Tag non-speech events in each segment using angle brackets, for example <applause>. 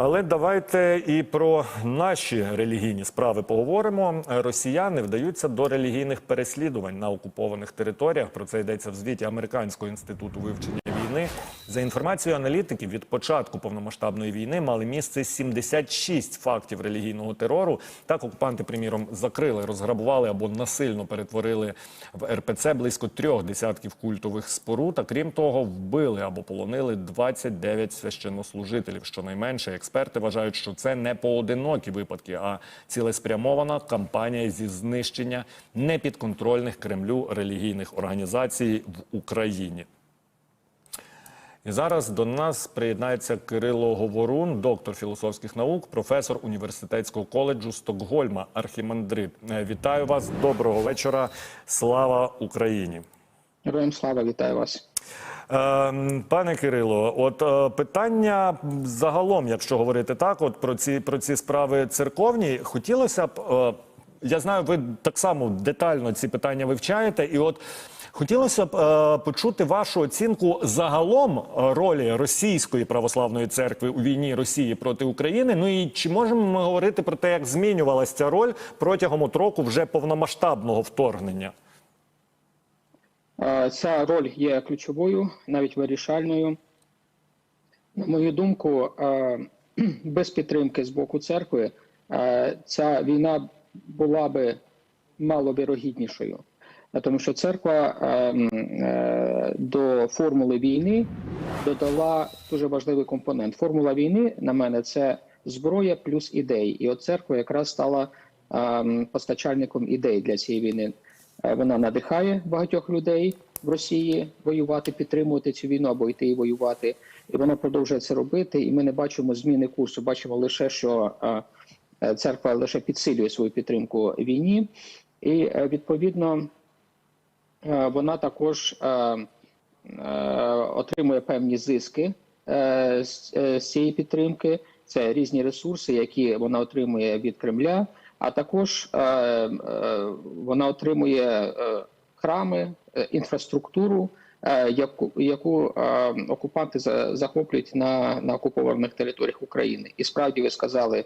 Але давайте і про наші релігійні справи поговоримо. Росіяни вдаються до релігійних переслідувань на окупованих територіях. Про це йдеться в звіті Американського інституту вивчення війни. За інформацією аналітиків, від початку повномасштабної війни мали місце 76 фактів релігійного терору. Так окупанти, приміром, закрили, розграбували або насильно перетворили в РПЦ близько трьох десятків культових споруд. А крім того, вбили або полонили 29 священнослужителів. Щонайменше експерти вважають, що це не поодинокі випадки, а цілеспрямована кампанія зі знищення непідконтрольних Кремлю релігійних організацій в Україні. І зараз до нас приєднається Кирило Говорун, доктор філософських наук, професор університетського коледжу Стокгольма, архімандрит. Е, Вітаю вас, доброго вечора. Слава Україні. Героям слава, вітаю вас. Е, Пане Кирило, от е, питання загалом, якщо говорити так, от про ці про ці справи церковні, хотілося б. Я знаю, ви так само детально ці питання вивчаєте, і от хотілося б е, почути вашу оцінку загалом е, ролі російської православної церкви у війні Росії проти України. Ну і чи можемо ми говорити про те, як змінювалася ця роль протягом от року вже повномасштабного вторгнення? Е, Ця роль є ключовою, навіть вирішальною. На мою думку, е, <clears throat> без підтримки з боку церкви ця війна була би маловірогіднішою. Тому що церква е, е, до формули війни додала дуже важливий компонент. Формула війни, на мене, це зброя плюс ідеї. І от церква якраз стала е, постачальником ідей для цієї війни. Вона надихає багатьох людей в Росії воювати, підтримувати цю війну або йти і воювати. І вона продовжує це робити. І ми не бачимо зміни курсу. Бачимо лише, що церква лише підсилює свою підтримку війні, і е, відповідно е, вона також е, е, отримує певні зиски е, з, е, цієї підтримки. Це різні ресурси, які вона отримує від Кремля. А також е, е, вона отримує е, храми, е, інфраструктуру, е, яку, яку е, окупанти за- захоплюють на, на окупованих територіях України. І справді ви сказали е,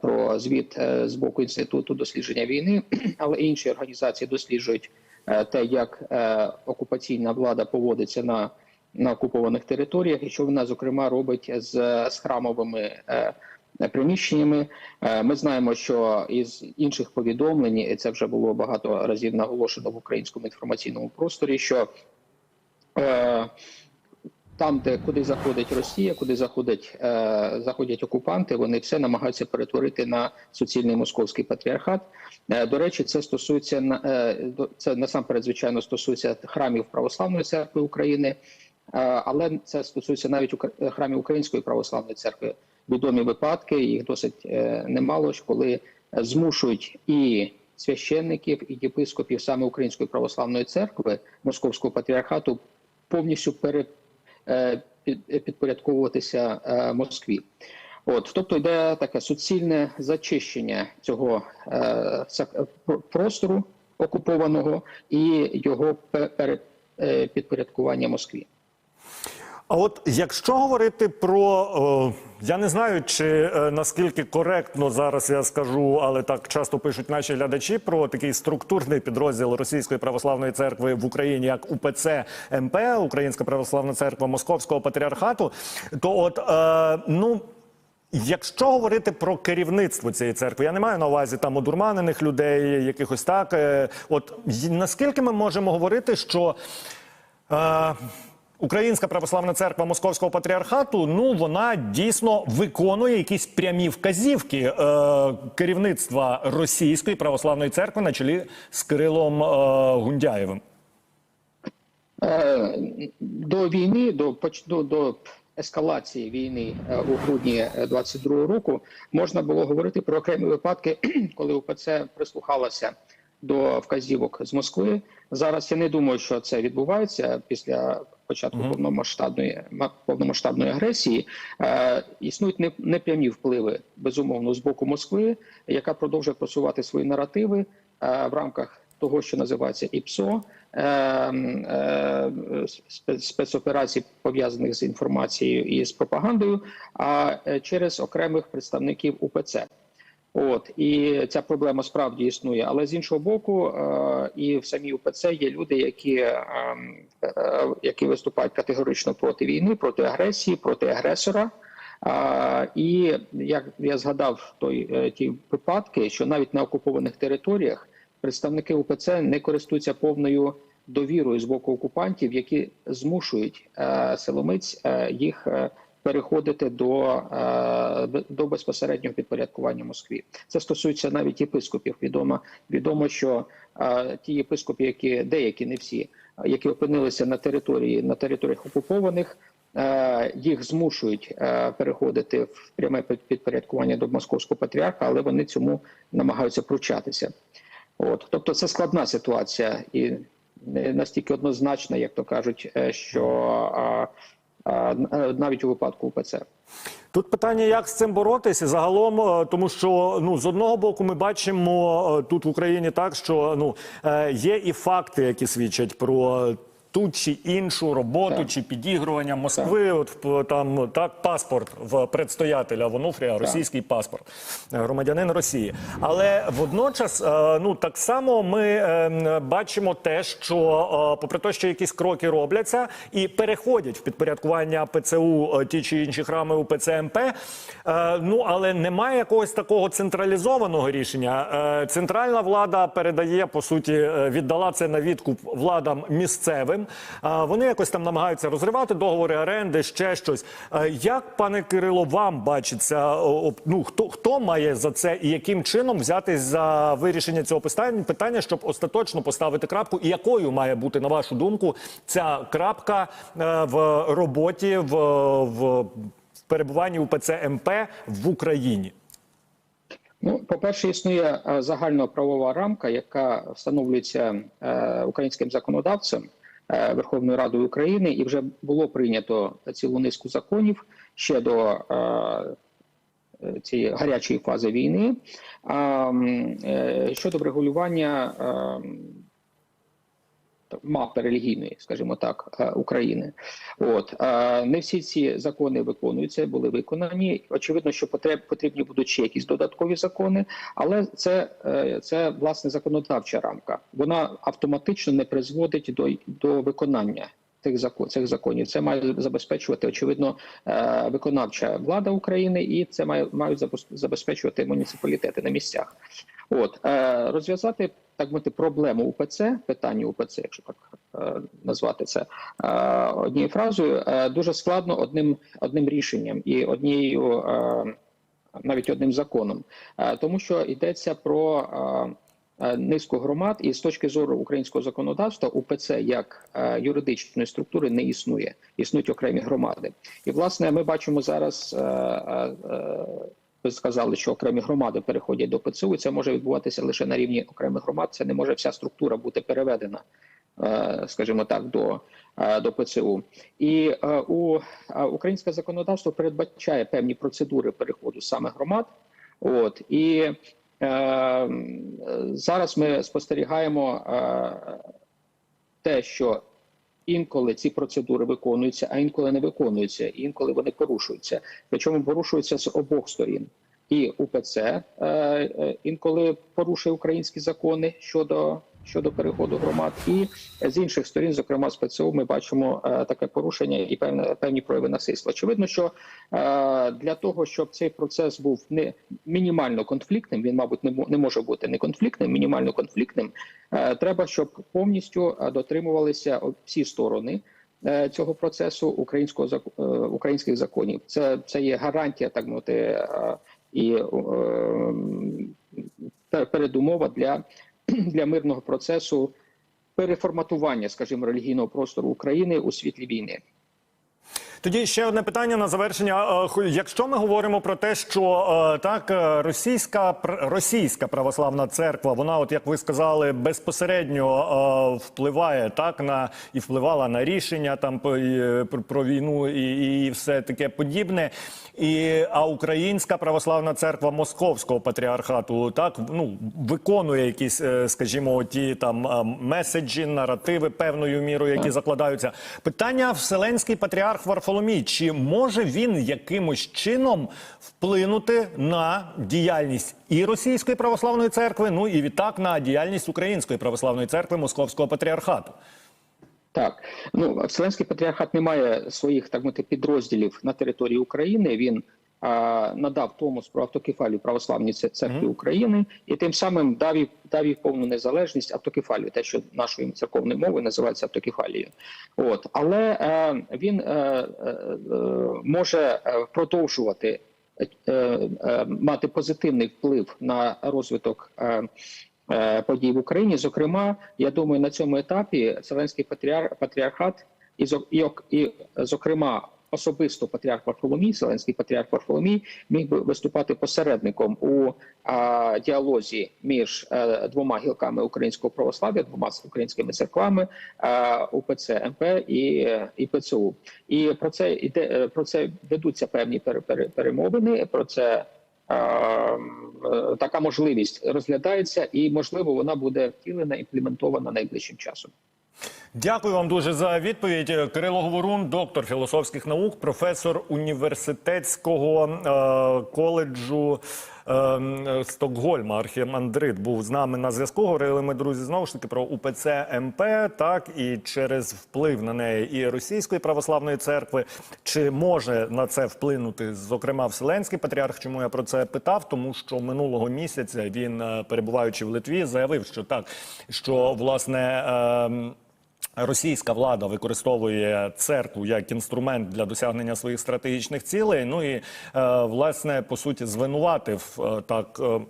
про звіт е, з боку інституту дослідження війни, <clears throat> але інші організації досліджують е, те, як е, окупаційна влада поводиться на, на окупованих територіях, і що вона зокрема робить з, з храмовими. е, приміщеннями. Е, Ми знаємо, що із інших повідомлень, і це вже було багато разів наголошено в українському інформаційному просторі, що е, там, де куди заходить Росія, куди заходять, е, заходять окупанти, вони все намагаються перетворити на суцільний московський патріархат. Е, до речі, це стосується на- е, це насамперед, звичайно, стосується храмів Православної церкви України, е, але це стосується навіть Укра- храмів Української православної церкви. Відомі випадки, їх досить е, немало, коли е, змушують і священників, і єпископів саме Української православної церкви Московського патріархату повністю пере, е, підпорядковуватися е, Москві. От, тобто йде таке суцільне зачищення цього е, простору окупованого і його перепідпорядкування е, підпорядкування Москві. А от якщо говорити про я не знаю, чи е, наскільки коректно зараз я скажу, але так часто пишуть наші глядачі про такий структурний підрозділ Російської православної церкви в Україні, як УПЦ МП, Українська православна церква Московського патріархату, то от е, ну. Якщо говорити про керівництво цієї церкви, я не маю на увазі там одурманених людей, якихось так. е, От наскільки ми можемо говорити, що е, Українська православна церква Московського патріархату, ну вона дійсно виконує якісь прямі вказівки е, керівництва Російської православної церкви на чолі з Кирилом е, Гундяєвим. Е, До війни, до до, до ескалації війни е, у грудні 22 року можна було говорити про окремі випадки, <clears throat> коли УПЦ прислухалася до вказівок з Москви. Зараз я не думаю, що це відбувається після початку повномасштабної ма- повномасштабної агресії. Е, існують не- непрямі впливи безумовно з боку Москви, яка продовжує просувати свої наративи е, в рамках того, що називається ІПСО, е, е, спецоперацій, пов'язаних з інформацією і з пропагандою, а е, через окремих представників УПЦ. От і ця проблема справді існує. Але з іншого боку, е, і в самій УПЦ є люди, які, е, е, які виступають категорично проти війни, проти агресії, проти агресора. А, і як я згадав той е, ті випадки, що навіть на окупованих територіях представники УПЦ не користуються повною довірою з боку окупантів, які змушують е, силомиць е, їх е, переходити до, е, до безпосереднього підпорядкування Москві. Це стосується навіть єпископів. Відомо відомо, що ті єпископи, які деякі не всі, які опинилися на території на територіях окупованих. Їх змушують переходити в пряме підпорядкування до московського патріарха, але вони цьому намагаються пручатися. От, тобто, це складна ситуація і не настільки однозначна, як то кажуть, е, що навіть у випадку УПЦ. Тут питання, як з цим боротися загалом, е, тому що ну з одного боку ми бачимо е, тут в Україні так, що ну е, є і факти, які свідчать про. Ту чи іншу роботу Так. чи підігрування Москви, от в- там так паспорт в предстоятеля в Онуфрія, російський паспорт, е, громадянин Росії. Але водночас, е, ну так само ми е, бачимо те, що попри те, що якісь кроки робляться і переходять в підпорядкування ПЦУ ті чи інші храми УПЦ МП, е, ну але немає якогось такого централізованого рішення. Центральна влада передає по суті, віддала це на відкуп владам місцевим. Вони якось там намагаються розривати договори оренди, ще щось. Як пане Кирило, вам бачиться ну хто хто має за це і яким чином взятись за вирішення цього питання, питання, щоб остаточно поставити крапку, і якою має бути на вашу думку ця крапка е, в роботі в, в, перебуванні УПЦ МП в Україні? Ну, по-перше, існує е, загальноправова рамка, яка встановлюється е, українським законодавцем Верховною Радою України, і вже було прийнято цілу низку законів ще до е, цієї гарячої фази війни. Е, щодо врегулювання е, мапи релігійної, скажімо так, е, України. От е, не всі ці закони виконуються, були виконані. Очевидно, що потрібні будуть ще якісь додаткові закони, але це, е, це власне законодавча рамка. Вона автоматично не призводить до, до виконання. Цих закон цих законів це має забезпечувати очевидно виконавча влада України, і це має мають забезпечувати муніципалітети на місцях. От е, розв'язати так мати проблему УПЦ, питання УПЦ, якщо так е, назвати це е, однією фразою, дуже складно одним одним рішенням і однією навіть одним законом, тому що йдеться про низку громад, і з точки зору українського законодавства УПЦ як юридичної структури не існує. Існують окремі громади, і власне ми бачимо зараз. Ви сказали, що окремі громади переходять до ПЦУ. Це може відбуватися лише на рівні окремих громад. Це не може вся структура бути переведена, е, скажімо так, до, е, до ПЦУ. І е, у українське законодавство передбачає певні процедури переходу саме громад. От і е, зараз ми спостерігаємо е, те, що інколи ці процедури виконуються, а інколи не виконуються, інколи вони порушуються. Причому порушуються з обох сторін. І УПЦ е, е, інколи порушує українські закони щодо щодо переходу громад, і з інших сторін, зокрема з ПЦУ, ми бачимо е, таке порушення і певне певні прояви насильства. Очевидно, що е, для того, щоб цей процес був не мінімально конфліктним, він, мабуть, не не може бути не конфліктним, мінімально конфліктним. Е, треба, щоб повністю дотримувалися всі сторони. Цього процесу українського українських законів це це є гарантія, так мовити, і передумова для, <clears throat> для мирного процесу переформатування, скажімо, релігійного простору України у світлі війни. Тоді ще одне питання на завершення. Якщо ми говоримо про те, що так е, російська російська православна церква, вона, от як ви сказали, безпосередньо впливає так на і впливала на рішення там про, війну і, і все таке подібне. І а українська православна церква Московського патріархату так ну виконує якісь, е, скажімо, ті там меседжі, наративи певною мірою, які закладаються. Питання Вселенський патріарх Варфоломій. Чи може він якимось чином вплинути на діяльність і російської православної церкви, ну і відтак на діяльність української православної церкви Московського патріархату? Так, ну Вселенський патріархат не має своїх так мати підрозділів на території України. Він надав Томос про автокефалію православній церкві України і тим самим дав їй, дав їй повну незалежність автокефалію, те, що нашою церковною мовою називається автокефалією. От але е, він е, е, е, може е, продовжувати е, е, мати позитивний вплив на розвиток. Е, е, подій в Україні. Зокрема, я думаю, на цьому етапі Вселенський патріар... патріархат і, і, і, зокрема, особисто патріарх Варфоломій, Вселенський патріарх Варфоломій, міг би виступати посередником у а, діалозі між е, двома гілками українського православ'я, двома українськими церквами е, УПЦ МП і, е, і ПЦУ. І про це іде про це ведуться певні пере- перемовини. Про це е, така можливість розглядається, і можливо вона буде втілена імплементована найближчим часом. Дякую вам дуже за відповідь. Кирило Говорун, доктор філософських наук, професор університетського е, коледжу е, Стокгольма, архімандрит, був з нами на зв'язку. Говорили ми, друзі, знову ж таки про УПЦ МП, так і через вплив на неї і Російської православної церкви. Чи може на це вплинути, зокрема, Вселенський патріарх? Чому я про це питав? Тому що минулого місяця він, е, перебуваючи в Литві, заявив, що так, що власне. е, Російська влада використовує церкву як інструмент для досягнення своїх стратегічних цілей. Ну і е, власне по суті звинуватив е, так. е,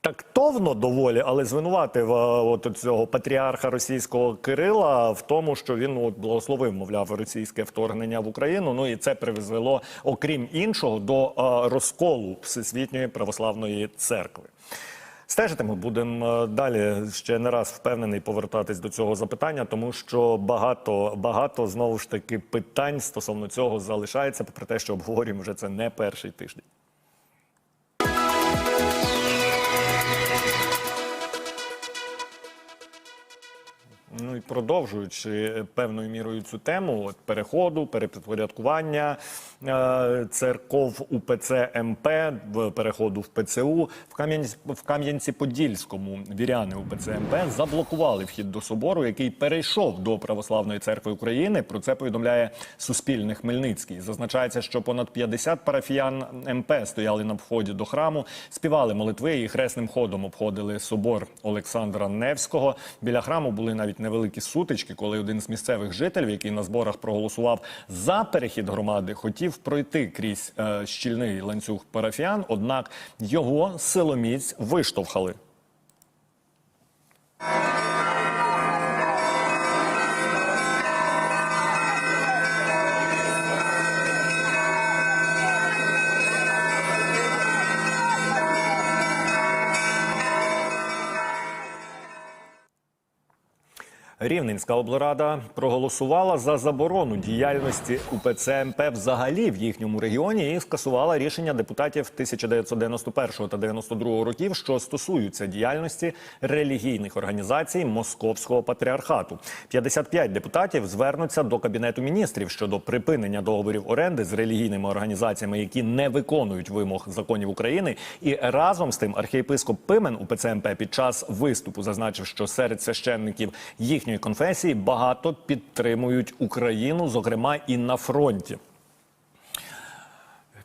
Тактовно доволі, але звинуватив от цього патріарха російського Кирила в тому, що він от благословив, мовляв, російське вторгнення в Україну. Ну і це призвело, окрім іншого, до розколу всесвітньої православної церкви. Стежити ми будемо е, далі ще не раз впевнений повертатись до цього запитання, тому що багато багато знову ж таки питань стосовно цього залишається, попри те, що обговорюємо вже це не перший тиждень. Ну і продовжуючи певною мірою цю тему от переходу, перепорядкування е, церков УПЦ МП, переходу в ПЦУ в Кам'янці в Кам'янці-Подільському віряни УПЦ МП заблокували вхід до собору, який перейшов до Православної церкви України. Про це повідомляє Суспільне Хмельницький. Зазначається, що понад 50 парафіян МП стояли на вході до храму, співали молитви і хресним ходом обходили собор Олександра Невського. Біля храму були навіть невеликі сутички, коли один з місцевих жителів, який на зборах проголосував за перехід громади, хотів пройти крізь е, щільний ланцюг парафіян. Однак його силоміць виштовхали. Рівненська облрада проголосувала за заборону діяльності УПЦ МП взагалі в їхньому регіоні і скасувала рішення депутатів 1991 та 92 років, що стосуються діяльності релігійних організацій Московського патріархату. 55 депутатів звернуться до кабінету міністрів щодо припинення договорів оренди з релігійними організаціями, які не виконують вимог законів України. І разом з тим архієпископ Пимен УПЦ МП під час виступу зазначив, що серед священників їхньої конфесії багато підтримують Україну, зокрема і на фронті.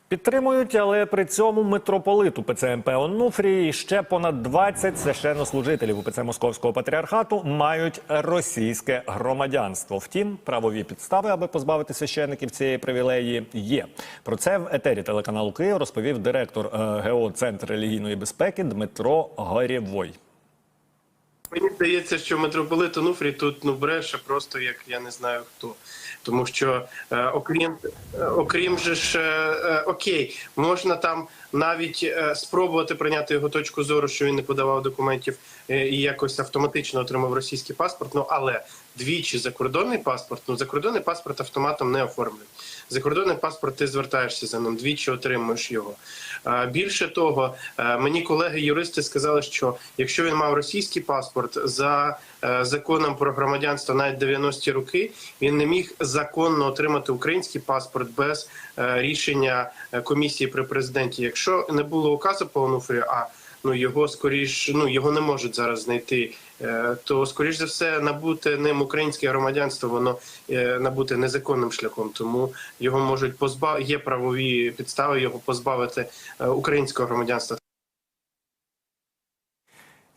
Підтримують, але при цьому митрополит УПЦ МП Онуфрій і ще понад 20 священнослужителів УПЦ Московського патріархату мають російське громадянство. Втім, правові підстави, аби позбавити священників цієї привілеї, є. Про це в етері телеканалу Київ розповів директор е, ГО Центр релігійної безпеки Дмитро Горєвой. Мені здається, що митрополит Онуфрій тут ну бреше просто як я не знаю хто. тому що е, окрім е, окрім же ж е, е, окей, можна там навіть е, спробувати прийняти його точку зору, що він не подавав документів е, і якось автоматично отримав російський паспорт. Ну але двічі закордонний паспорт, ну закордонний паспорт автоматом не оформлюють. Закордонний паспорт ти звертаєшся за ним, двічі отримуєш його. Більше того, е, мені колеги-юристи сказали, що якщо він мав російський паспорт за е, законом про громадянство навіть 90-ті роки, він не міг законно отримати український паспорт без е, рішення комісії при президенті. Якщо не було указу по Онуфрію, а ну його скоріш ну його не можуть зараз знайти. е, То скоріш за все набути ним українське громадянство, воно е, набути незаконним шляхом, тому його можуть позбав... є правові підстави його позбавити е, українського громадянства.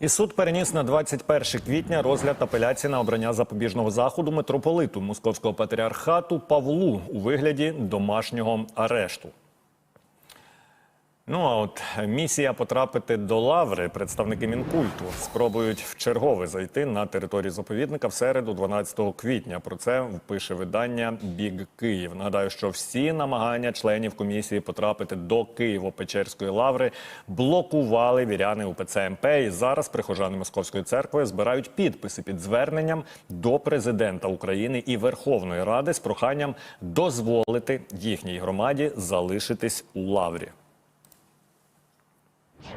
І суд переніс на 21 квітня розгляд апеляції на обрання запобіжного заходу митрополиту Московського патріархату Павлу у вигляді домашнього арешту. Ну а от місія потрапити до лаври представники мінкульту спробують вчергове зайти на територію заповідника в середу, 12 квітня. Про це пише видання Біг Київ. Нагадаю, що всі намагання членів комісії потрапити до Києво-Печерської лаври блокували віряни УПЦ МП. І зараз прихожани Московської церкви збирають підписи під зверненням до президента України і Верховної Ради з проханням дозволити їхній громаді залишитись у лаврі.